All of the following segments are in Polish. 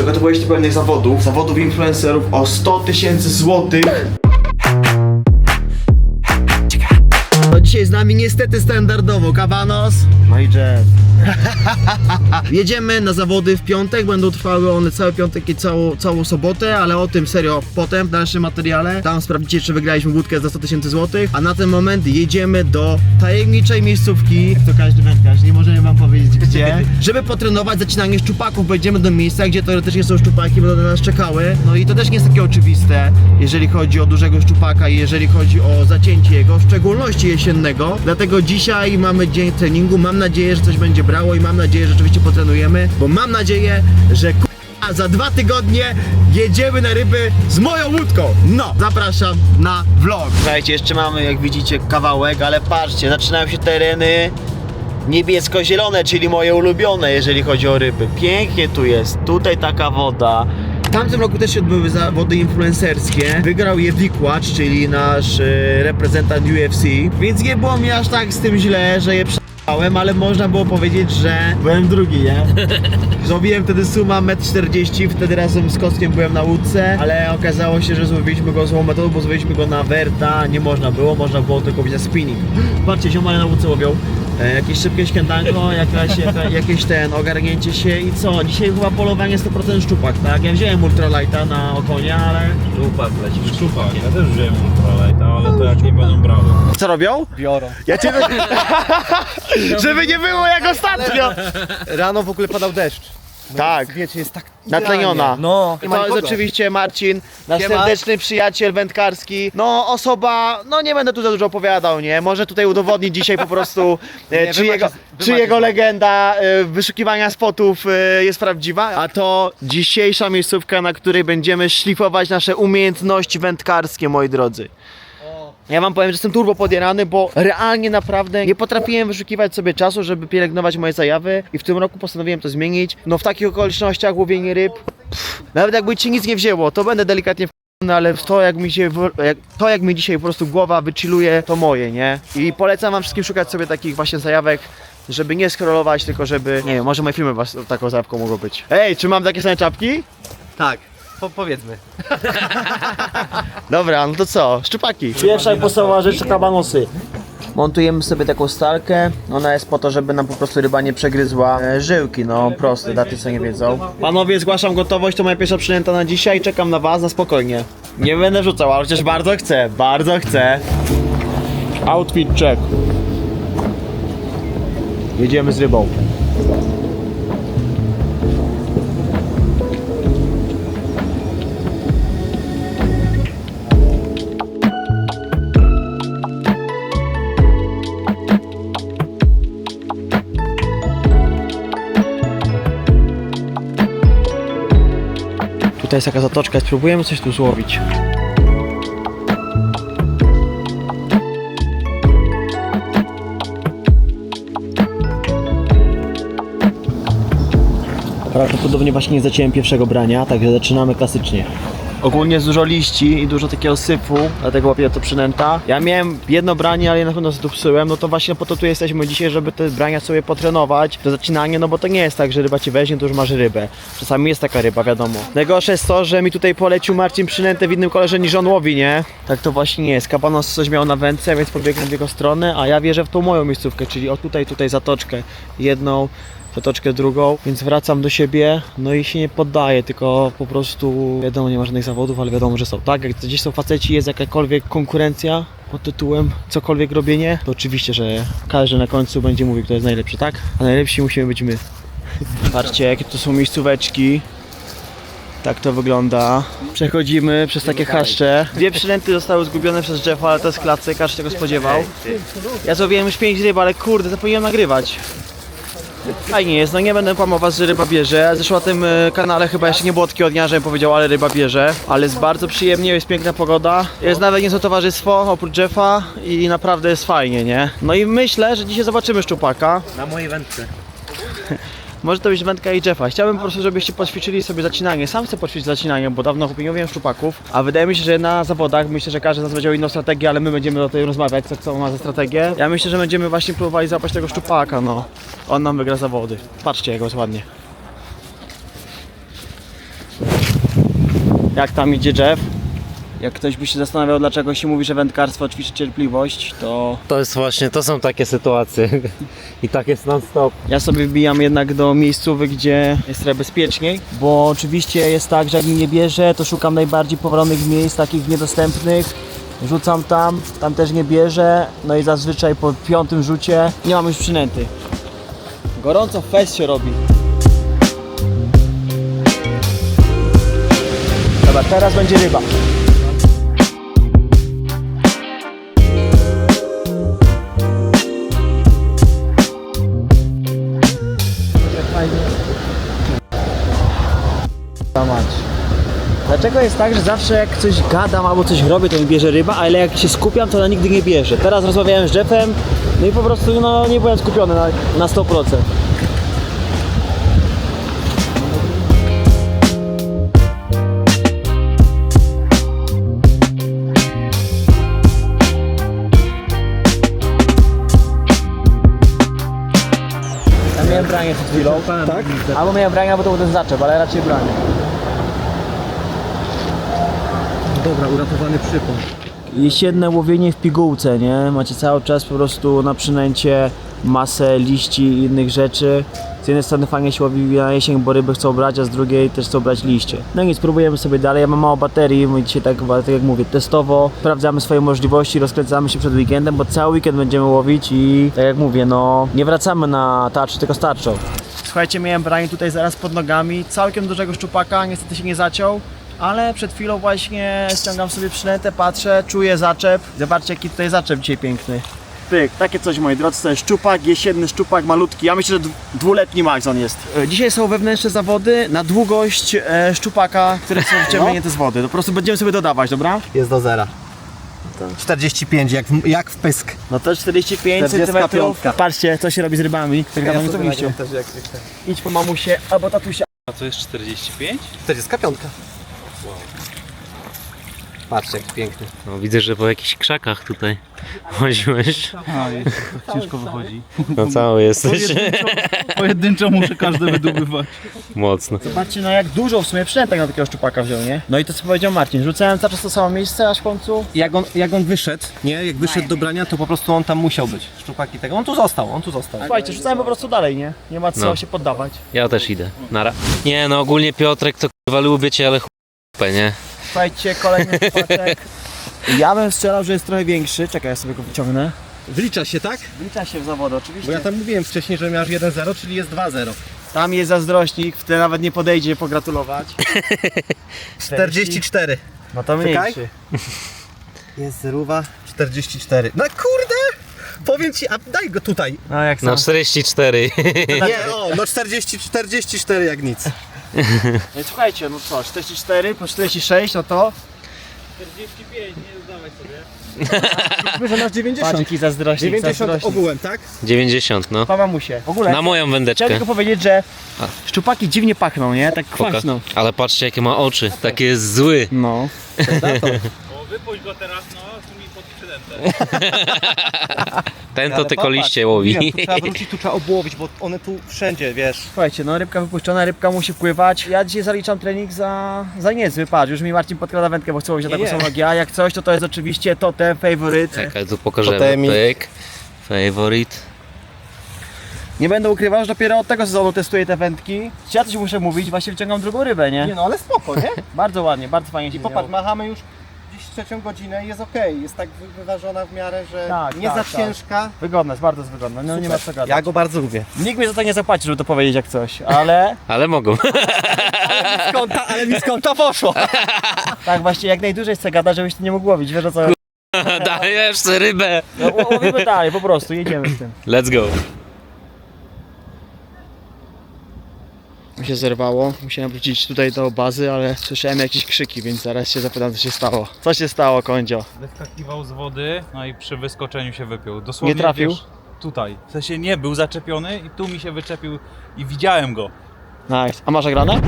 przygotowujesz się do pewnych zawodów, zawodów influencerów o 100 tysięcy złotych. Dzisiaj z nami niestety standardowo Kabanos. No i. Jedziemy na zawody w piątek, będą trwały one cały piątek i całą, całą sobotę, ale o tym serio potem w dalszym materiale. Tam sprawdzicie, czy wygraliśmy łódkę za 100 tysięcy złotych, a na ten moment jedziemy do tajemniczej miejscówki, jak to każdy wędkarz, nie możemy wam powiedzieć gdzie, żeby potrenować zacinanie szczupaków. Będziemy do miejsca, gdzie teoretycznie są szczupaki, będą na nas czekały. No i to też nie jest takie oczywiste, jeżeli chodzi o dużego szczupaka i jeżeli chodzi o zacięcie jego, w szczególności jesiennego. Dlatego dzisiaj mamy dzień treningu, mam nadzieję, że coś będzie brało i mam nadzieję, że rzeczywiście potrenujemy, bo mam nadzieję, że a za dwa tygodnie jedziemy na ryby z moją łódką. No, zapraszam na vlog. Słuchajcie, jeszcze mamy, jak widzicie, kawałek, ale patrzcie, zaczynają się tereny niebiesko-zielone, czyli moje ulubione, jeżeli chodzi o ryby. Pięknie tu jest, tutaj taka woda. W tamtym roku też się odbyły zawody influencerskie. Wygrał je Wikłacz, czyli nasz e, reprezentant UFC, więc nie było mi aż tak z tym źle, że je przejąłem, ale można było powiedzieć, że byłem drugi, nie? Zrobiłem wtedy suma 1,40 m, wtedy razem z Kostkiem byłem na łódce, ale okazało się, że złowiliśmy go złą metodą, bo złowiliśmy go na werta, nie można było, można było tylko być na spinning. Patrzcie, ziomale na łódce łowią. E, jakieś szybkie śniadanko, jakaś, jaka, jakieś ten, ogarnięcie się i co? Dzisiaj chyba polowanie 100% szczupak, tak? Ja wziąłem ultralighta na okonia, ale... Szczupak leci. Szczupak, ja też wziąłem ultralight, ale to jak nie będą brały. Co robią? Biorą. Ja cię... Żeby nie było jak ostatnio! Rano w ogóle padał deszcz. No Tak. więc Wiecie, jest tak Natleniona. idealnie. No. I to jest oczywiście Marcin, nasz Siema. serdeczny przyjaciel wędkarski. No osoba, no nie będę tu za dużo opowiadał, nie? Może tutaj udowodnić dzisiaj po prostu, e, Nie, czy, wy jego, wy czy macie jego legenda e, wyszukiwania spotów e, jest prawdziwa. A to dzisiejsza miejscówka, na której będziemy szlifować nasze umiejętności wędkarskie, moi drodzy. Ja wam powiem, że jestem turbo podjarany, bo realnie naprawdę nie potrafiłem wyszukiwać sobie czasu, żeby pielęgnować moje zajawy i w tym roku postanowiłem to zmienić. No w takich okolicznościach łowienie ryb, pff, nawet jakby ci nic nie wzięło, to będę delikatnie w***ny, ale to jak mi się, jak, to jak mi dzisiaj po prostu głowa wychilluje, to moje, nie? I polecam wam wszystkim szukać sobie takich właśnie zajawek, żeby nie scrollować, tylko żeby, nie wiem, może moje filmy was taką zajawką mogą być. Ej, czy mam takie same czapki? Tak, po, powiedzmy. Dobra, no to co? Szczupaki. Pierwsza i podstawowa rzecz to kabanosy. Montujemy sobie taką stalkę. Ona jest po to, żeby nam po prostu ryba nie przegryzła e, żyłki. No proste, daty co nie wiedzą. Panowie, zgłaszam gotowość, to moja pierwsza przynęta na dzisiaj. Czekam na was na spokojnie. Nie będę rzucał, ale chociaż bardzo chcę, bardzo chcę. Outfit check. Jedziemy z rybą. Tutaj jest taka zatoczka, spróbujemy coś tu złowić. Prawdopodobnie właśnie nie zaciąłem pierwszego brania, także zaczynamy klasycznie. Ogólnie jest dużo liści i dużo takiego syfu, dlatego łapię to przynęta. Ja miałem jedno branie, ale je na pewno zdupsyłem, no to właśnie po to tu jesteśmy dzisiaj, żeby te brania sobie potrenować, to zacinanie, no bo to nie jest tak, że ryba ci weźmie, to już masz rybę. Czasami jest taka ryba, wiadomo. Najgorsze jest to, że mi tutaj polecił Marcin przynętę w innym kolorze niż on łowi, nie? Tak to właśnie nie jest. Kabanos coś miał na wędce, więc pobiegłem w jego stronę, a ja wierzę w tą moją miejscówkę, czyli o tutaj, tutaj zatoczkę jedną, zatoczkę drugą, więc wracam do siebie, no i się nie poddaję, tylko po prostu wiadomo, nie ma żadnych zawodów, ale wiadomo, że są. Tak, jak gdzieś są faceci, jest jakakolwiek konkurencja pod tytułem cokolwiek robienie, to oczywiście, że każdy na końcu będzie mówił, kto jest najlepszy, tak? A najlepsi musimy być my. Patrzcie, jakie to są miejscóweczki. Tak to wygląda. Przechodzimy przez takie chaszcze. Dwie przynęty zostały zgubione przez Jeffa, ale to jest klasyk, każdy się tego spodziewał. Ja złowiłem już pięć ryb, ale kurde, zapomniałem nagrywać. Fajnie jest, no nie będę kłamować, że ryba bierze. Zresztą na tym e, kanale chyba jeszcze nie było takiego dnia, żebym powiedział, ale ryba bierze. Ale jest bardzo przyjemnie, jest piękna pogoda. Jest nawet niezłe towarzystwo oprócz Jeffa i naprawdę jest fajnie, nie? No i myślę, że dzisiaj zobaczymy szczupaka. Na mojej wędce. Może to być wędka i Jeffa. Chciałbym po prostu, żebyście poćwiczyli sobie zacinanie. Sam chcę poćwiczyć zacinanie, bo dawno nie łowiłem szczupaków. A wydaje mi się, że na zawodach, myślę, że każdy z nas będzie miał inną strategię, ale my będziemy o tej rozmawiać, co, co ma za strategię. Ja myślę, że będziemy właśnie próbowali złapać tego szczupaka, no. On nam wygra zawody. Patrzcie, jak jest ładnie. jak tam idzie Jeff. Jak ktoś by się zastanawiał, dlaczego się mówi, że wędkarstwo ćwiczy cierpliwość, to To jest właśnie, to są takie sytuacje. I tak jest non stop. ja sobie wbijam jednak do miejscówek, gdzie jest trochę bezpieczniej, bo oczywiście jest tak, że jak mi nie bierze, to szukam najbardziej powalonych miejsc, takich niedostępnych. Rzucam tam, tam też nie bierze, no i zazwyczaj po piątym rzucie nie mam już przynęty. Gorąco fest się robi. Dobra, teraz będzie ryba. Dlaczego jest tak, że zawsze jak coś gadam albo coś robię, to mi bierze ryba, ale jak się skupiam, to ona nigdy nie bierze. Teraz rozmawiałem z Jeffem, no i po prostu no, nie byłem skupiony na, na 100%. Ja miałem branie przed chwilą, tak? Albo miałem branie, albo to był ten zaczep, ale raczej branie. Dobra, uratowany przypon. Jesienne łowienie w pigułce, nie? Macie cały czas po prostu na przynęcie masę liści i innych rzeczy. Z jednej strony fajnie się łowi na jesień, bo ryby chcą brać, a z drugiej też chcą brać liście. No i nic, próbujemy sobie dalej. Ja mam mało baterii, my dzisiaj tak, tak jak mówię, testowo sprawdzamy swoje możliwości, rozkręcamy się przed weekendem, bo cały weekend będziemy łowić i tak jak mówię, no nie wracamy na tarcz, tylko starczą. Słuchajcie, miałem branie tutaj zaraz pod nogami, całkiem dużego szczupaka, niestety się nie zaciął. Ale przed chwilą właśnie ściągam sobie przynętę, patrzę, czuję zaczep. Zobaczcie jaki tutaj zaczep dzisiaj piękny. Pyk, takie coś moi drodzy, to jest szczupak, jesienny szczupak, malutki. Ja myślę, że dwu- dwuletni max on jest. E, Dzisiaj są wewnętrzne zawody na długość e, szczupaka, które są wciągnięte z wody. To po prostu będziemy sobie dodawać, dobra? Jest do zera. 45, jak w, jak w pysk. No to 45 cm. 45. Patrzcie, co się robi z rybami. Tak ja to wyjściu. też jak, jak ten. Idź po mamusie albo tatusia. A to jest 45? 45. Patrzcie, jaki piękny. No, widzę, że po jakichś krzakach tutaj chodziłeś. A, jest, ciężko wychodzi. No cały jesteś. Pojedynczo muszę każde wydobywać. Mocno. Zobaczcie, no jak dużo w sumie przynętek na takiego szczupaka wziął, nie? No i to co powiedział Marcin, rzucałem cały czas to samo miejsce, aż w końcu Jak on, jak on wyszedł, nie? Jak wyszedł do brania, to po prostu on tam musiał być. Szczupaki tego. On tu został, on tu został. Słuchajcie, rzucałem po prostu dalej, nie? Nie ma co No. się poddawać. Ja też idę. Nara. Nie no, ogólnie Piotrek to kurwa lubię cię, ale chłopę, nie? Słuchajcie, kolejny szczupaczek. Ja bym strzelał, że jest trochę większy. Czekaj, ja sobie go wyciągnę. Wlicza się, tak? Wlicza się w zawody, oczywiście. Bo ja tam mówiłem wcześniej, że miałeś 1-0, czyli jest 2-0. Tam jest zazdrośnik, wtedy nawet nie podejdzie pogratulować. 44. No to Czekaj. mniejszy. Jest zerówa 44. No kurde! Powiem ci, a daj go tutaj. No jak No sam. 44. Nie, o, no 40, 44 jak nic. No i słuchajcie, no co, 44 plus 46, no to... 45, nie zdawaj sobie. Myślę, że masz 90. Patrz jaki zazdrośnik, 90 zazdrośnik. ogółem, tak? 90, no. Pa mamusie. W ogóle, Na moją chciałem wędeczkę. tylko powiedzieć, że A. szczupaki dziwnie pachną, nie? Tak Poka. kwaśno. Ale patrzcie jakie ma oczy. Taki jest zły. No. O, wypuść go teraz, no, tu mi pod przydętę. Ten to tylko liście łowi. Tu trzeba wrócić, tu trzeba obłowić, bo one tu wszędzie, wiesz. Słuchajcie, no rybka wypuszczona, rybka musi wpływać. Ja dzisiaj zaliczam trening za, za niezły, patrz, już mi Marcin podkrada wędkę, bo chce łowić na taką Nie, samą jak ja. Jak coś, to to jest oczywiście totem, favorite. Czekaj, tu pokażemy. Totemik. Pyk. Favorite. Nie będę ukrywał, że dopiero od tego sezonu testuję te wędki. Ja coś muszę mówić, właśnie wciągam drugą rybę, nie? Nie no, ale spoko, nie? Bardzo ładnie, bardzo fajnie się I popatrz, działo. machamy już trzecią godzinę i jest okej. Jest tak wy- wyważona w miarę, że Tak, nie tak, za tak. ciężka. Wygodne, jest bardzo wygodne, no nie ma co gadać. Ja go bardzo lubię. Nikt mi za to nie zapłaci, żeby to powiedzieć jak coś, ale Ale mogą. Ale mi z kąta poszło. tak właśnie jak najdłużej chcę gadać, żebyś ty nie mógł łowić, wiesz o co? Dajesz sobie rybę. No, ł- łowimy dalej, po prostu, jedziemy z tym. Let's go. Mi się zerwało, musiałem wrócić tutaj do bazy, ale słyszałem jakieś krzyki, więc zaraz się zapytam co się stało. Co się stało, Kondzio? Wyskakiwał z wody, no i przy wyskoczeniu się wypił. Dosłownie, Nie trafił? Wiesz, tutaj. W sensie nie, był zaczepiony i tu mi się wyczepił i widziałem go. Nice. A masz granę?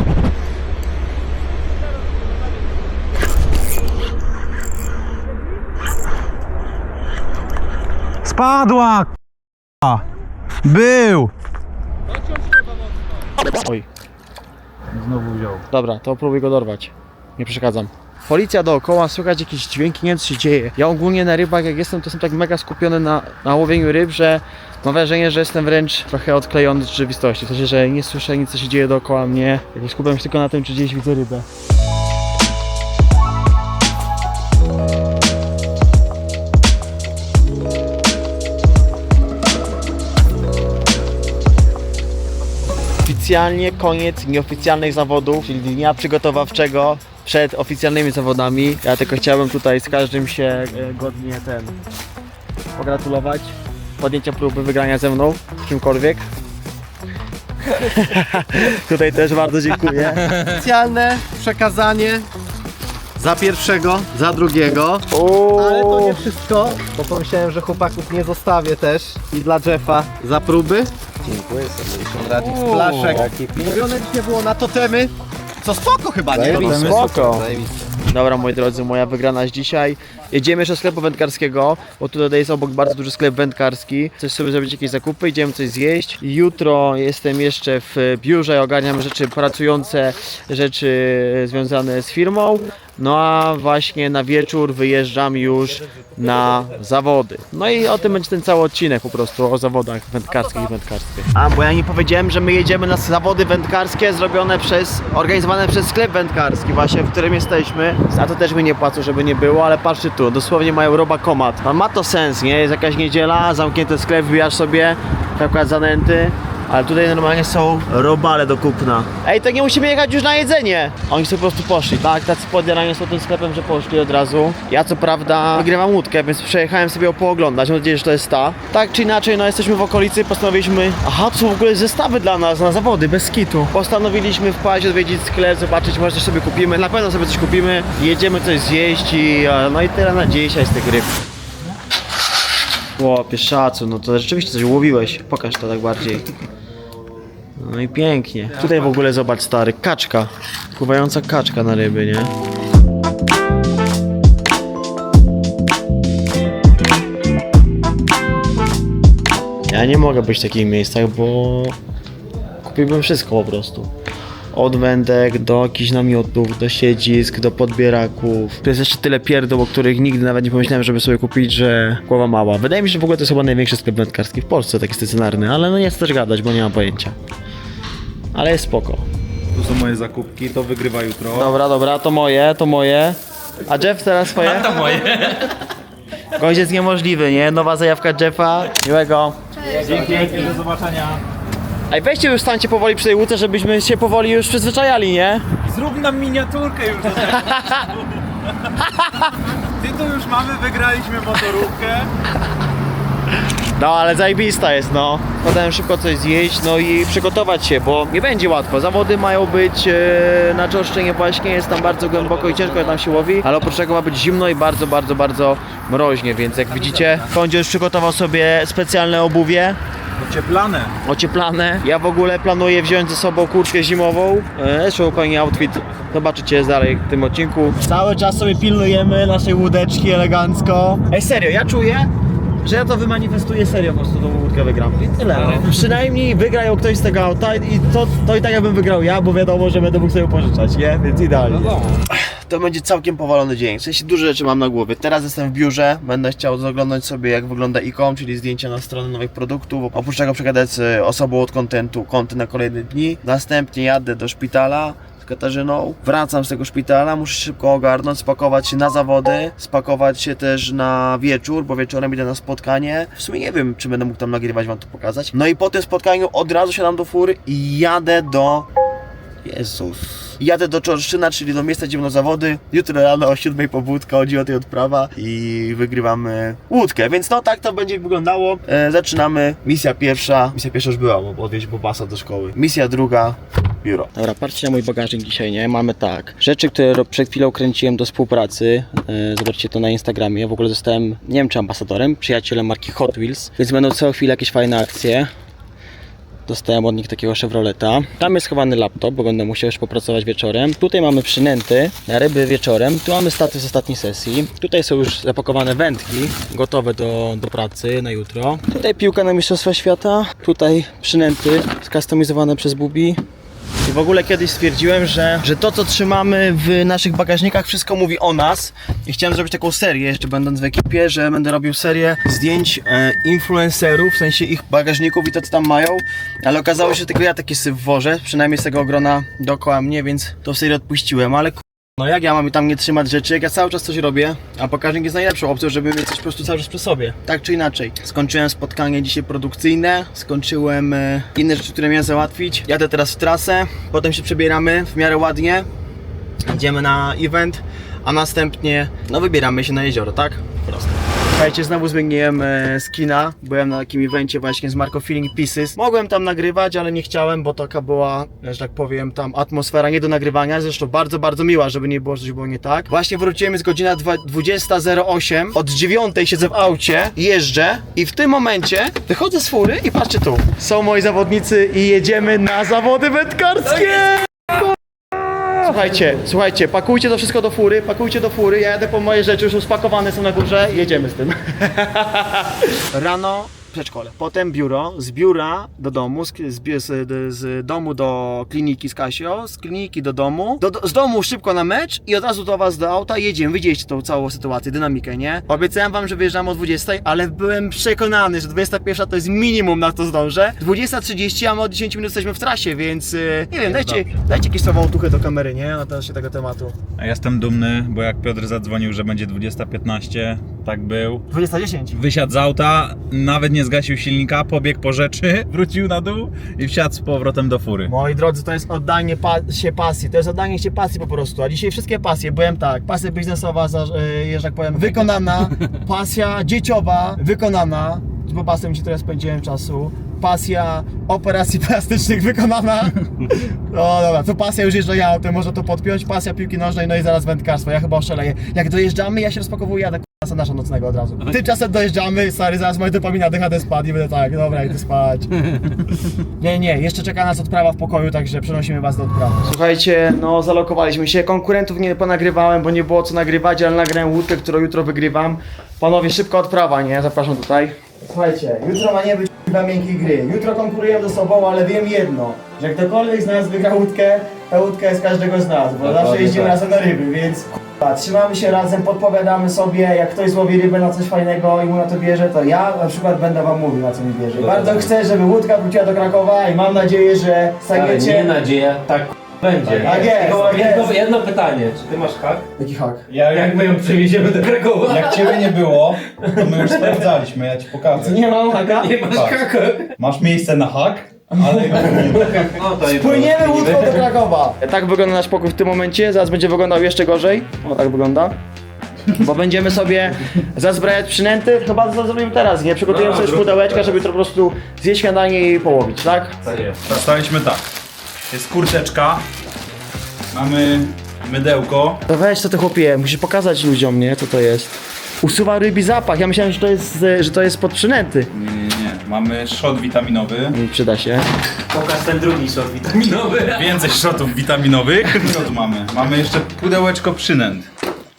Spadła! k***a. Był! Oj, Znowu wziął. dobra, to próbuj go dorwać. nie przeszkadzam. Policja dookoła, słychać jakieś dźwięki, nie wiem co się dzieje. Ja ogólnie na rybach jak jestem, to jestem tak mega skupiony na, na łowieniu ryb, że mam wrażenie, że jestem wręcz trochę odklejony z rzeczywistości. W sensie, że nie słyszę nic co się dzieje dookoła mnie. Jakby skupiam się tylko na tym, czy gdzieś widzę rybę. Oficjalnie koniec nieoficjalnych zawodów, czyli dnia przygotowawczego przed oficjalnymi zawodami. Ja tylko chciałbym tutaj z każdym się e, godnie ten pogratulować. Podjęcia próby wygrania ze mną czymkolwiek. tutaj też bardzo dziękuję. Specjalne przekazanie za pierwszego, za drugiego. Ale to nie wszystko, bo pomyślałem, że chłopaków nie zostawię też i dla Jeffa za próby. Dziękuję serdecznie. Radix Flaszek. Mówione dzisiaj było na totemy. Co spoko chyba, nie? Zajebiste. Spoko. Dobra moi drodzy, moja wygrana z dzisiaj. Jedziemy jeszcze do sklepu wędkarskiego, bo tutaj jest obok bardzo duży sklep wędkarski. Coś sobie zrobić, jakieś zakupy, idziemy coś zjeść. Jutro jestem jeszcze w biurze, ogarniam rzeczy pracujące, rzeczy związane z firmą. No a właśnie na wieczór wyjeżdżam już na zawody. No i o tym będzie ten cały odcinek po prostu, o zawodach wędkarskich i wędkarskich. A, bo ja nie powiedziałem, że my jedziemy na zawody wędkarskie zrobione przez, organizowane przez sklep wędkarski właśnie, w którym jesteśmy. Za to też mi nie płacą, żeby nie było, ale patrzcie tu, dosłownie mają robakomat. No ma to sens, nie? Jest jakaś niedziela, zamknięty sklep, wbijasz sobie, akurat zanęty. Ale tutaj normalnie są robale do kupna. Ej, to nie musimy jechać już na jedzenie. Oni sobie po prostu poszli, tak? Tacy podjarani są tym sklepem, że poszli od razu. Ja co prawda wygrywam łódkę, więc przejechałem sobie ją pooglądać. Mam nadzieję, że to jest ta. Tak czy inaczej, no jesteśmy w okolicy, postanowiliśmy... Aha, są w ogóle zestawy dla nas na zawody, bez kitu. Postanowiliśmy wpaść, odwiedzić sklep, zobaczyć, może coś sobie kupimy. Na pewno sobie coś kupimy. Jedziemy coś zjeść i... No i tyle na dzisiaj z tych ryb. Chłopie, szacun, no to rzeczywiście coś łowiłeś. Pokaż to tak bardziej. No i pięknie. Tutaj w ogóle zobacz stary, kaczka. Pływająca kaczka na ryby, nie? Ja nie mogę być w takich miejscach, bo kupiłbym wszystko po prostu. Od wędek do jakichś namiotów, do siedzisk, do podbieraków. To jest jeszcze tyle pierdół, o których nigdy nawet nie pomyślałem, żeby sobie kupić, że głowa mała. Wydaje mi się, że w ogóle to jest chyba największy sklep wędkarski w Polsce, taki stacjonarny, ale no nie chcę też gadać, bo nie mam pojęcia. Ale jest spoko. Tu są moje zakupki, to wygrywa jutro. Dobra, dobra, to moje, to moje. A Jeff teraz swoje? To moje. Gość jest niemożliwy, nie? Nowa zajawka Jeffa. Miłego. Dzięki, do zobaczenia. Ej, weźcie już stańcie powoli przy tej łódce, żebyśmy się powoli już przyzwyczajali, nie? Zrób nam miniaturkę już do tego. Ty to już mamy, wygraliśmy motorówkę. No, ale zajebista jest, no. Potem szybko coś zjeść, no i przygotować się, bo nie będzie łatwo. Zawody mają być e, na Czorszczenie właśnie, jest tam bardzo głęboko i ciężko tam się łowi, ale oprócz tego ma być zimno i bardzo, bardzo, bardzo mroźnie, więc jak widzicie, Kądzie już przygotował sobie specjalne obuwie, Ocieplane. ocieplane. Ja w ogóle planuję wziąć ze sobą kurtkę zimową. E, Zresztą kolejny outfit zobaczycie dalej w tym odcinku. Cały czas sobie pilnujemy naszej łódeczki elegancko. Ej, serio, ja czuję, że ja to wymanifestuję serio po prostu tą łódkę wygram. I tyle. No. Przynajmniej wygra ją ktoś z tego auta i to, to i tak jakbym wygrał ja, bo wiadomo, że będę mógł sobie pożyczać, nie? Więc idealnie. To będzie całkiem powalony dzień. W sensie duże rzeczy mam na głowie. Teraz jestem w biurze, będę chciał zaglądać sobie jak wygląda e-com, czyli zdjęcia na stronę nowych produktów. Oprócz tego przegadać osobą od kontentu, konty na kolejne dni. Następnie jadę do szpitala z Katarzyną. Wracam z tego szpitala, muszę szybko ogarnąć, spakować się na zawody, spakować się też na wieczór, bo wieczorem idę na spotkanie. W sumie nie wiem, czy będę mógł tam nagrywać, wam to pokazać. No i po tym spotkaniu od razu siadam do fury i jadę do Jezus. Jadę do Czorszczyna, czyli do miejsca, gdzie będą zawody. Jutro rano o 7 pobudka, o 9 odprawa i wygrywamy łódkę. Więc no tak to będzie wyglądało. E, zaczynamy. Misja pierwsza. Misja pierwsza już była, bo odwieźć Bobasa do szkoły. Misja druga. Biuro. Dobra, patrzcie na mój bagażnik dzisiaj, nie? Mamy tak. Rzeczy, które przed chwilą kręciłem do współpracy. E, zobaczcie to na Instagramie. W ogóle zostałem, nie wiem czy ambasadorem, przyjacielem marki Hot Wheels. Więc będą co chwilę jakieś fajne akcje. Dostałem od nich takiego Chevroleta. Tam jest schowany laptop, bo będę musiał już popracować wieczorem. Tutaj mamy przynęty na ryby wieczorem. Tu mamy staty z ostatniej sesji. Tutaj są już zapakowane wędki, gotowe do, do pracy na jutro. Tutaj piłka na Mistrzostwa Świata. Tutaj przynęty skustomizowane przez Bubi. W ogóle kiedyś stwierdziłem, że, że to co trzymamy w naszych bagażnikach wszystko mówi o nas. I chciałem zrobić taką serię, jeszcze będąc w ekipie, że będę robił serię zdjęć e, influencerów, w sensie ich bagażników i to co tam mają, ale okazało się, że tylko ja taki syf wożę, przynajmniej z tego grona dookoła mnie, więc to serię odpuściłem, ale no jak ja mam tam nie trzymać rzeczy, jak ja cały czas coś robię, a bagażnik jest najlepszą opcją, żeby mieć coś po prostu cały czas przy sobie. Tak czy inaczej. Skończyłem spotkanie dzisiaj produkcyjne, skończyłem e, inne rzeczy, które miałem załatwić. Jadę teraz w trasę, potem się przebieramy w miarę ładnie. Idziemy na event, a następnie no wybieramy się na jezioro, tak? Prosto. Słuchajcie, znowu zmieniłem e, skina. Byłem na takim evencie właśnie z Marco Feeling Pieces. Mogłem tam nagrywać, ale nie chciałem, bo taka była, że tak powiem, tam atmosfera nie do nagrywania. Zresztą bardzo, bardzo miła, żeby nie było, że coś było nie tak. Właśnie wróciłem, jest godzina dwa- 20.08. Od 9 siedzę w aucie, jeżdżę i w tym momencie wychodzę z fury i patrzcie tu. Są moi zawodnicy i jedziemy na zawody wędkarskie! Słuchajcie, słuchajcie, pakujcie to wszystko do fury, pakujcie do fury, ja jadę po moje rzeczy, już uspakowane są na górze, jedziemy z tym. Rano przedszkole, potem biuro, z biura do domu, z, z, z, domu do kliniki z Casio, z kliniki do domu, do, do, z domu szybko na mecz i od razu do was do auta jedziemy, widzieliście tą całą sytuację, dynamikę, nie? Obiecałem wam, że wyjeżdżamy o 20, ale byłem przekonany, że 21 to jest minimum na to zdążę. 20.30, a my od 10 minut jesteśmy w trasie, więc yy, nie wiem, dajcie, dajcie jakieś słowo otuchy do kamery, nie? Na się tego tematu. A jestem dumny, bo jak Piotr zadzwonił, że będzie 20.15, tak był. 20.10. Wysiadł z auta, nawet nie zgasił silnika, pobiegł po rzeczy, wrócił na dół i wsiadł z powrotem do fury. Moi drodzy, to jest oddanie pa- się pasji, to jest oddanie się pasji po prostu, a dzisiaj wszystkie pasje, byłem tak, pasja biznesowa, za, e, że tak powiem, wykonana, pasja dzieciowa, wykonana, z bobasem, gdzie teraz spędziłem czasu, pasja operacji plastycznych wykonana, no dobra, to pasja już jeżdżę ja autem, może to podpiąć, pasja piłki nożnej, no i zaraz wędkarstwo, ja chyba oszaleję, jak dojeżdżamy, ja się rozpakowuję, jadę sandaża nocnego od razu. Tymczasem dojeżdżamy, stary, zaraz moja dopamina DHD spadnie i będę tak, dobra, idę spać. Nie, nie, jeszcze czeka nas odprawa w pokoju, także przenosimy was do odprawy. Słuchajcie, no zalokowaliśmy się. Konkurentów nie ponagrywałem, bo nie było co nagrywać, ale nagrałem łódkę, którą jutro wygrywam. Panowie, szybka odprawa, nie? Zapraszam tutaj. Słuchajcie, jutro ma nie być dla miękkiej gry. Jutro konkurujemy ze sobą, ale wiem jedno, że ktokolwiek z nas wygra łódkę, ta łódka jest każdego z nas, bo zawsze jeździmy razem na ryby, więc trzymamy się razem, podpowiadamy sobie, jak ktoś złowi rybę na coś fajnego i mu na to bierze, to ja na przykład będę wam mówił, na co mi bierze. Bardzo chcę, żeby łódka wróciła do Krakowa i mam nadzieję, że Ale nie staniecie... nadzieja, tak będzie. Tak jest, Tylko tak jedno, jest. jedno pytanie, czy ty masz hak? Jaki hak? Jak my ją przewieziemy do Krakowa? Jak ciebie nie było, to my już sprawdzaliśmy, ja ci pokażę. Nie mam haka? Nie masz Tak. haka? Masz miejsce na hak, ale No to i Płyniemy łódką do Krakowa! Tak wygląda nasz pokój w tym momencie, zaraz będzie wyglądał jeszcze gorzej. O, tak wygląda. Bo będziemy sobie zazbrajać przynęty, chyba to zrobimy teraz, nie? Przygotujemy No, sobie z pudełeczka, żeby to po prostu zjeść śniadanie i połowić, tak? Dostaliśmy tak. Jest kurteczka, mamy mydełko, To weź co ty chłopie, musisz pokazać ludziom, nie? Co to jest. Usuwa rybi zapach, ja myślałem, że to jest, e, że to jest pod przynęty. nie, nie, nie. mamy szot witaminowy, Mm, Przyda się. Pokaż ten drugi shot witaminowy. więcej szotów witaminowych. Co tu mamy? Mamy jeszcze pudełeczko przynęt.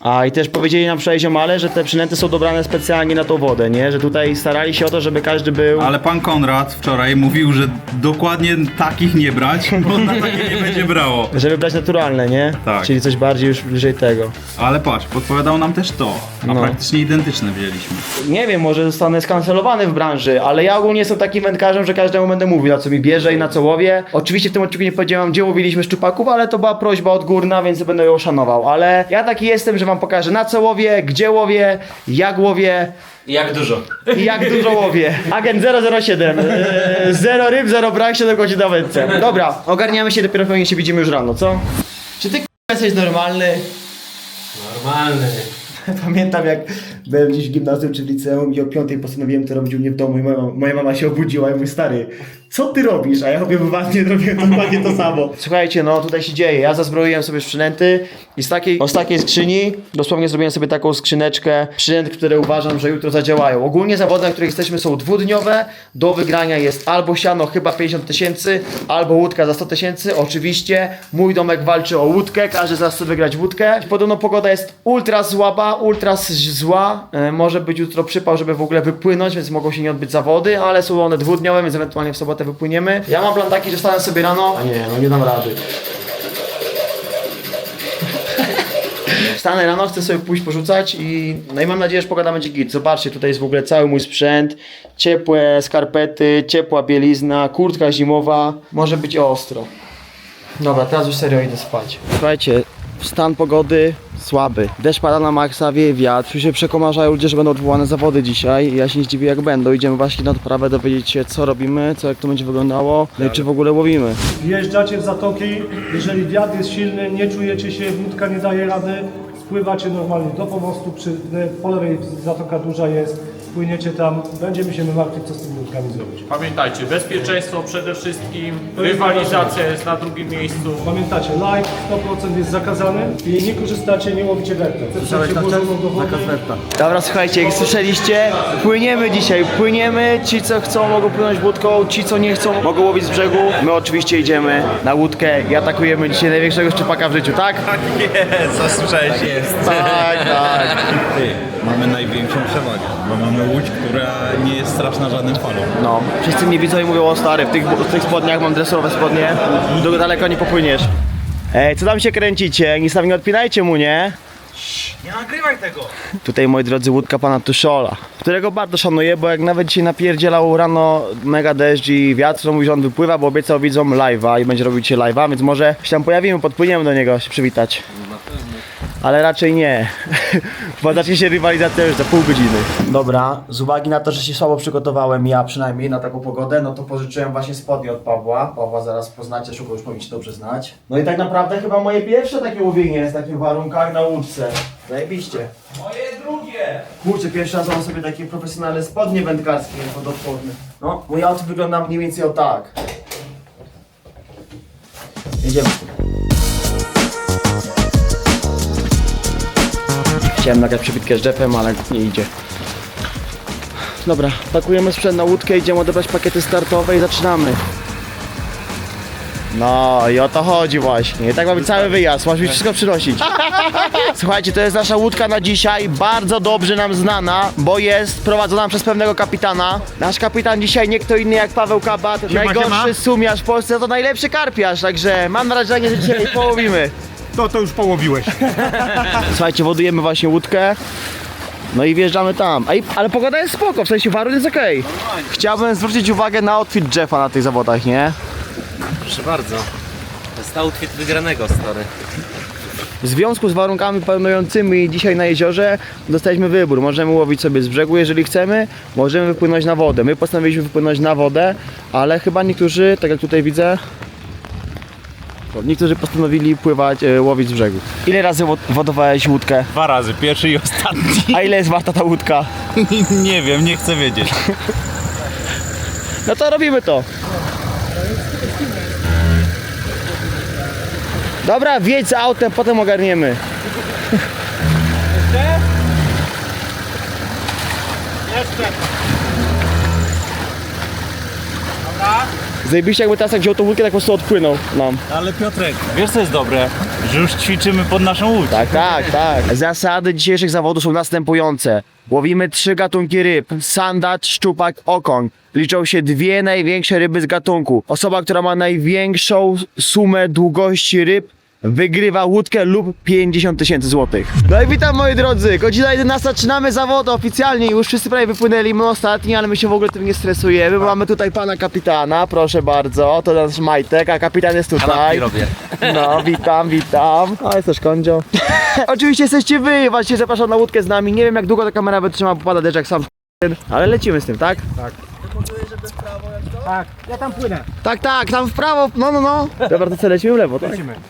A i też powiedzieli nam wczoraj ziomale, że te przynęty są dobrane specjalnie na tą wodę, nie? Że tutaj starali się o to, żeby każdy był... Ale pan Konrad wczoraj mówił, że dokładnie takich nie brać, bo na takie nie będzie brało. Żeby brać naturalne, nie? Tak. Czyli coś bardziej już bliżej tego. Ale patrz, podpowiadał nam też to, a No. praktycznie identyczne wzięliśmy. Nie wiem, może zostanę skancelowany w branży, ale ja ogólnie jestem takim wędkarzem, że każdemu będę mówił, na co mi bierze i na co łowię. Oczywiście w tym odcinku nie powiedziałem, gdzie łowiliśmy szczupaków, ale to była prośba odgórna, więc będę ją szanował. Ale ja taki jestem, że wam pokażę na co łowię, gdzie łowię, jak łowię Jak dużo? i jak dużo łowię. Agent 007. Eee, zero ryb, zero brak, 7 godzin na wędce. Dobra, ogarniamy się, dopiero pewnie się widzimy już rano, co? Czy ty k***a, jesteś normalny? Normalny. Pamiętam jak byłem gdzieś w gimnazjum czy w liceum i o piątej postanowiłem to robić u mnie w domu i moja, moja mama się obudziła i mówi stary, co ty robisz? A ja mówię, właśnie robiłem dokładnie to samo. Słuchajcie, no tutaj się dzieje. Ja zazbroiłem sobie przynęty i z takiej, o, z takiej skrzyni dosłownie zrobiłem sobie taką skrzyneczkę przynęt, które uważam, że jutro zadziałają. Ogólnie zawody, na których jesteśmy są dwudniowe. Do wygrania jest albo siano, chyba 50 tysięcy, albo łódka za 100 tysięcy. Oczywiście mój domek walczy o łódkę, każdy z nas chce wygrać łódkę. Podobno pogoda jest ultra słaba, ultra zła. E, może być jutro przypał, żeby w ogóle wypłynąć, więc mogą się nie odbyć zawody, ale są one dwudniowe, więc ewentualnie w sobotę wypłyniemy. Ja mam plan taki, że wstanę sobie rano, a nie, no nie dam rady. Wstanę rano, chcę sobie pójść porzucać i no i mam nadzieję, że pogoda będzie git. Zobaczcie, tutaj jest w ogóle cały mój sprzęt. Ciepłe skarpety, ciepła bielizna, kurtka zimowa. Może być ostro. Dobra, teraz już serio idę spać. Słuchajcie, stan pogody słaby. Deszcz pada na maksa, wieje wiatr. Już się przekomarzają ludzie, że będą odwołane zawody dzisiaj. Ja się nie zdziwię jak będą. Idziemy właśnie na odprawę dowiedzieć się co robimy, co jak to będzie wyglądało, no i czy w ogóle łowimy. Wjeżdżacie w zatoki, jeżeli wiatr jest silny, nie czujecie się, wódka nie daje rady, spływacie normalnie do pomostu, przy, po lewej zatoka duża jest, płyniecie tam, będziemy się martwić, co z tymi łódkami zrobić. Pamiętajcie, bezpieczeństwo przede wszystkim, rywalizacja jest na drugim miejscu. Pamiętacie, live 100% jest zakazany i nie korzystacie, nie łowicie wertę. Do wody, Dobra, słuchajcie, jak słyszeliście, płyniemy dzisiaj, płyniemy. Ci, co chcą, mogą płynąć łódką, ci, co nie chcą, mogą łowić z brzegu. My oczywiście idziemy na łódkę i atakujemy dzisiaj największego szczupaka w życiu, tak? Jest, zasłyszałeś, jest. Tak, tak. Największą przewagę, bo mamy łódź, która nie jest straszna żadnym falą. No, wszyscy mnie widzą i mówią, o stary, w tych, w tych spodniach mam dresowe spodnie, długo daleko nie popłyniesz. Ej, co tam się kręcicie? Nic tam nie odpinajcie mu, nie? Nie nagrywaj tego! Tutaj, moi drodzy, łódka pana Tuszola, którego bardzo szanuję, bo jak nawet dzisiaj napierdzielał rano mega deszcz i wiatr, to mówi, że on wypływa, bo obiecał widzom live'a i będzie robił dzisiaj live'a, więc może się tam pojawimy, podpłyniemy do niego się przywitać. Ale raczej nie, bo zacznie się rywalizacja już za pół godziny. Dobra, z uwagi na to, że się słabo przygotowałem, ja przynajmniej na taką pogodę, no to pożyczyłem właśnie spodnie od Pawła. Pawła zaraz poznacie, szybko już powinniście dobrze znać. No i tak naprawdę chyba moje pierwsze takie łowienie w takich warunkach na łódce. Zajebiście. Moje drugie! Kurczę, pierwszy raz mam sobie takie profesjonalne spodnie wędkarskie pododporne. No, mój outfit wygląda mniej więcej o tak. Jedziemy. Chciałem nagrać przebitkę z Jeffem, ale nie idzie. Dobra, pakujemy sprzęt na łódkę, idziemy odebrać pakiety startowe i zaczynamy. No i o to chodzi właśnie. I tak ma być cały wyjazd, masz mi wszystko przynosić. Słuchajcie, to jest nasza łódka na dzisiaj, bardzo dobrze nam znana, bo jest prowadzona przez pewnego kapitana. Nasz kapitan dzisiaj nie kto inny jak Paweł Kabat, najgorszy sumiarz w Polsce, to najlepszy karpiarz, także mam nadzieję, że dzisiaj połowimy. To to już połowiłeś. Słuchajcie, wodujemy właśnie łódkę. No i wjeżdżamy tam. Ej, ale pogoda jest spoko, w sensie warun jest okej. Chciałbym zwrócić uwagę na outfit Jeffa na tych zawodach, nie? Proszę bardzo. To jest outfit wygranego, stary. W związku z warunkami panującymi dzisiaj na jeziorze dostaliśmy wybór. Możemy łowić sobie z brzegu, jeżeli chcemy, możemy wypłynąć na wodę. My postanowiliśmy wypłynąć na wodę, ale chyba niektórzy, tak jak tutaj widzę, niektórzy postanowili pływać, e, łowić z brzegu. Ile razy wo- wodowałeś łódkę? Dwa razy, pierwszy i ostatni. A ile jest warta ta łódka? nie wiem, nie chcę wiedzieć. No to robimy to. Dobra, wjedź z autem, potem ogarniemy. Zajebiście jakby teraz jak wziął tą łódkę, tak po prostu odpłynął nam. Ale Piotrek, wiesz co jest dobre? Że już ćwiczymy pod naszą łódź. Tak, tak, tak. Zasady dzisiejszych zawodów są następujące. Łowimy trzy gatunki ryb. Sandacz, szczupak, okoń. Liczą się dwie największe ryby z gatunku. Osoba, która ma największą sumę długości ryb wygrywa łódkę lub 50 tysięcy złotych. No i witam moi drodzy, godzina 11, zaczynamy zawody oficjalnie, już wszyscy prawie wypłynęli, my ostatni, ale my się w ogóle tym nie stresujemy, bo mamy tutaj pana kapitana, proszę bardzo, to nasz Majtek, a kapitan jest tutaj. robię. No, witam, witam. A jest też kondzio. Oczywiście jesteście wy, właśnie zapraszam na łódkę z nami. Nie wiem jak długo ta kamera wytrzyma, bo pada deszcz jak sam ale lecimy z tym, tak? Tak. Tak, ja tam płynę. Tak, tak, tam w prawo, no, no, no. Dobra, to co, lecimy w lewo, tak? Lecimy.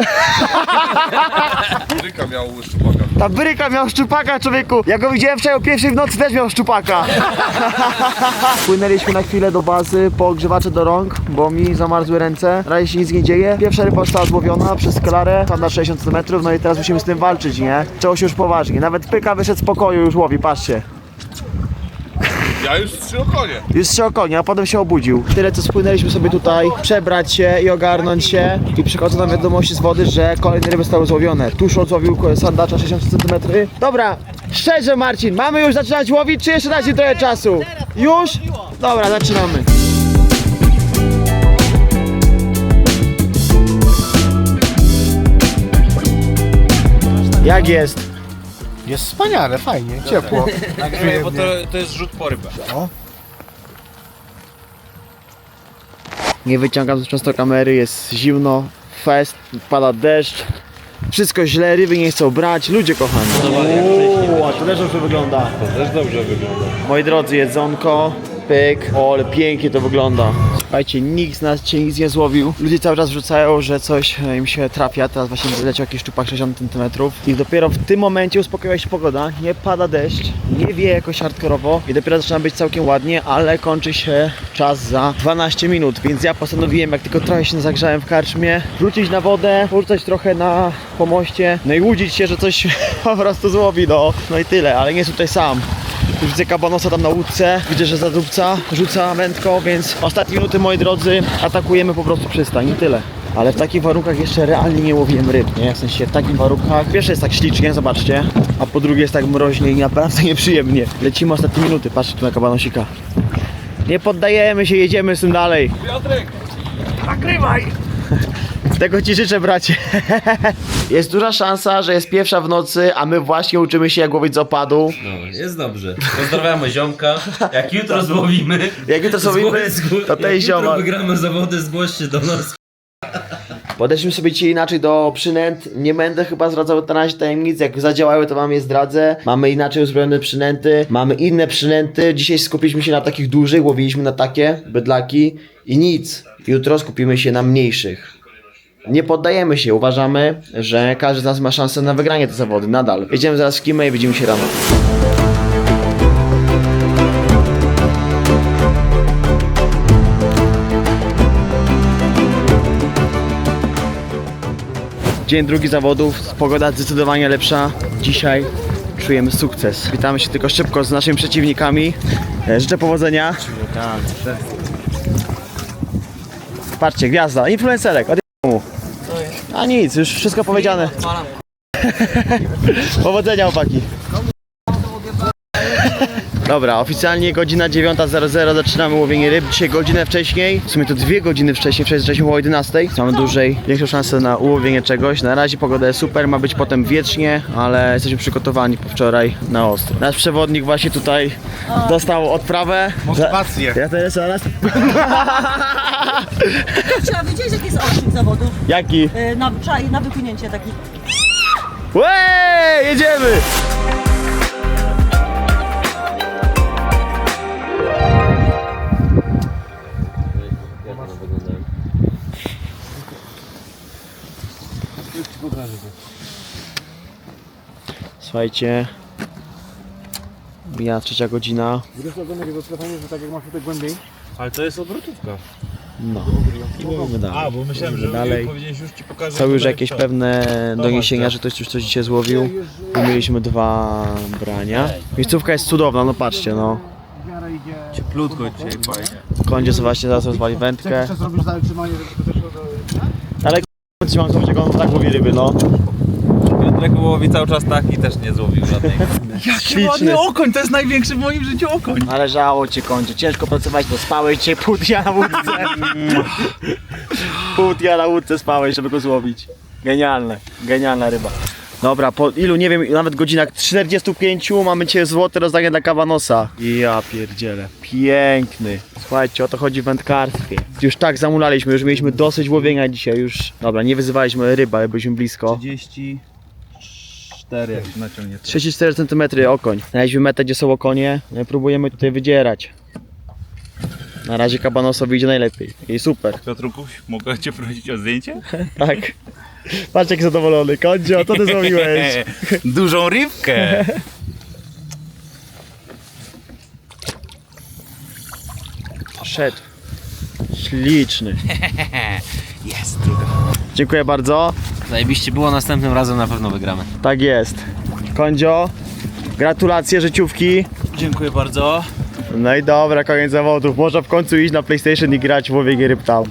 Ta bryka miał szczupaka, człowieku. Ja go widziałem wczoraj o pierwszej w nocy, też miał szczupaka. Płynęliśmy na chwilę do bazy po ogrzewacze do rąk, bo mi zamarzły ręce. Na razie się nic nie dzieje. Pierwsza ryba została złowiona przez Klarę, tam na 60 cm, no i teraz musimy z tym walczyć, nie? Trzeba się już poważnie. Nawet pyka wyszedł z pokoju, już łowi, patrzcie. Ja już trzy okonie. Już trzy okonie, a potem się obudził. Tyle co spłynęliśmy sobie tutaj, przebrać się i ogarnąć się. I przychodzą nam wiadomości z wody, że kolejne ryby zostały złowione. Tuż odłowił sandacza 60 cm. Dobra, szczerze Marcin, mamy już zaczynać łowić, czy jeszcze dacie trochę czasu? Już? Dobra, zaczynamy. Jak jest? Jest wspaniale, fajnie, ciepło. Nagrywaj, bo to, to jest rzut po rybę. Nie wyciągam często kamery, jest zimno, fest, pada deszcz. Wszystko źle, ryby nie chcą brać, ludzie kochani. Uuu, a to też dobrze wygląda. To też dobrze wygląda. Moi drodzy, jedzonko, pyk, o ale pięknie to wygląda. Słuchajcie, nikt z nas cię nic nie złowił. Ludzie cały czas wrzucają, że coś e, im się trafia. Teraz właśnie wyleciał jakiś szczupak 60 cm. I dopiero w tym momencie uspokoiła się pogoda. Nie pada deszcz, nie wie jakoś hardkorowo i dopiero zaczyna być całkiem ładnie, ale kończy się czas za 12 minut. Więc ja postanowiłem, jak tylko trochę się zagrzałem w karczmie, wrócić na wodę, porzucać trochę na pomoście, no i łudzić się, że coś po prostu złowi, no. No i tyle, ale nie jest tutaj sam. Widzę kabanosa tam na łódce, widzę, że zadupca, rzuca wędką, więc ostatnie minuty, moi drodzy, atakujemy po prostu przystań i tyle. Ale w takich warunkach jeszcze realnie nie łowiłem ryb, nie? W sensie w takich warunkach, pierwsze jest tak ślicznie, zobaczcie, a po drugie jest tak mroźnie i naprawdę nieprzyjemnie. Lecimy ostatnie minuty, patrzcie tu na kabanosika. Nie poddajemy się, jedziemy z tym dalej. Piotrek! Tego ci życzę, bracie. Jest duża szansa, że jest pierwsza w nocy, a my właśnie uczymy się jak łowić z opadu. No, jest dobrze. Pozdrawiamy ziomka. Jak jutro złowimy, Jak jutro zgło- to ten jak jutro ziomal. wygramy zawody, zgłoście do nas. Podeszliśmy sobie dzisiaj inaczej do przynęt. Nie będę chyba zdradzał na razie tajemnic. Jak zadziałały, to wam je zdradzę. Mamy inaczej uzbrojone przynęty. Mamy inne przynęty. Dzisiaj skupiliśmy się na takich dużych, łowiliśmy na takie bydlaki i nic. Jutro skupimy się na mniejszych. Nie poddajemy się, uważamy, że każdy z nas ma szansę na wygranie te zawody nadal. Jedziemy zaraz w Kimę i widzimy się rano. Dzień drugi zawodów, pogoda zdecydowanie lepsza. Dzisiaj czujemy sukces. Witamy się tylko szybko z naszymi przeciwnikami. E, Życzę powodzenia. Patrzcie, gwiazda, influencerek, od mu. A nic, już wszystko powiedziane. Powodzenia chłopaki. Dobra, oficjalnie godzina 9.00 zaczynamy łowienie ryb. Dzisiaj godzinę wcześniej, w sumie to dwie godziny wcześniej, wcześniej zaczęliśmy o 11. Mamy dłużej, większą szansę na ułowienie czegoś. Na razie pogoda jest super, ma być potem wiecznie, ale jesteśmy przygotowani po wczoraj na ostro. Nasz przewodnik właśnie tutaj dostał odprawę. Motywację. Ja teraz zaraz. Trzeba wiedzieć, jaki jest okrzyk zawodów. Jaki? Y, Na, na wypłynięcie taki. Łe, jedziemy! Słuchajcie, mija trzecia godzina. Ale to jest odwrotówka. No, i mówimy dalej. A, bo myślałem, że Dalej. powiedziałeś już ci pokażę. Są już tutaj jakieś to. pewne doniesienia, że ktoś już coś dzisiaj złowił. My mieliśmy dwa brania. Miejscówka jest cudowna, no patrzcie, no. Cieplutko dzisiaj, fajnie. Kądzie sobie właśnie zaraz rozwali wędkę. Ale k***a, trzymam to, że on tak łowi ryby, no. Piotrek łowi cały czas tak i też nie złowił żadnego. Jaki ładny okoń, to jest największy w moim życiu okoń. Należało cię kończy. Ciężko pracować, to spałeś dzisiaj pół dnia na łódce. pół dnia na łódce spałeś, żeby go złowić. Genialne, genialna ryba. Dobra, po ilu, nie wiem, nawet godzinach 45 mamy cię złote rozdanie dla kawanosa. Ja pierdzielę. Piękny. Słuchajcie, o to chodzi w wędkarstwie. Już tak zamulaliśmy, już mieliśmy dosyć łowienia dzisiaj, już... Dobra, nie wyzywaliśmy ryba, ale byliśmy blisko. 34 jak naciągnie. 34 cm okoń. Znaleźliśmy metę, gdzie są okonie. No próbujemy tutaj wydzierać. Na razie kabanosowi idzie najlepiej. I super. Piotrukuś, mogę cię prosić o zdjęcie? Tak. Patrz jak zadowolony. Kondzio, co ty zrobiłeś? Dużą rybkę. Szedł. Śliczny. Jest druga. Dziękuję bardzo. Zajebiście było, następnym razem na pewno wygramy. Tak jest. Kondzio, gratulacje życiówki. Dziękuję bardzo. No i dobra, koniec zawodów. Można w końcu iść na PlayStation i grać w łowienie ryb tam.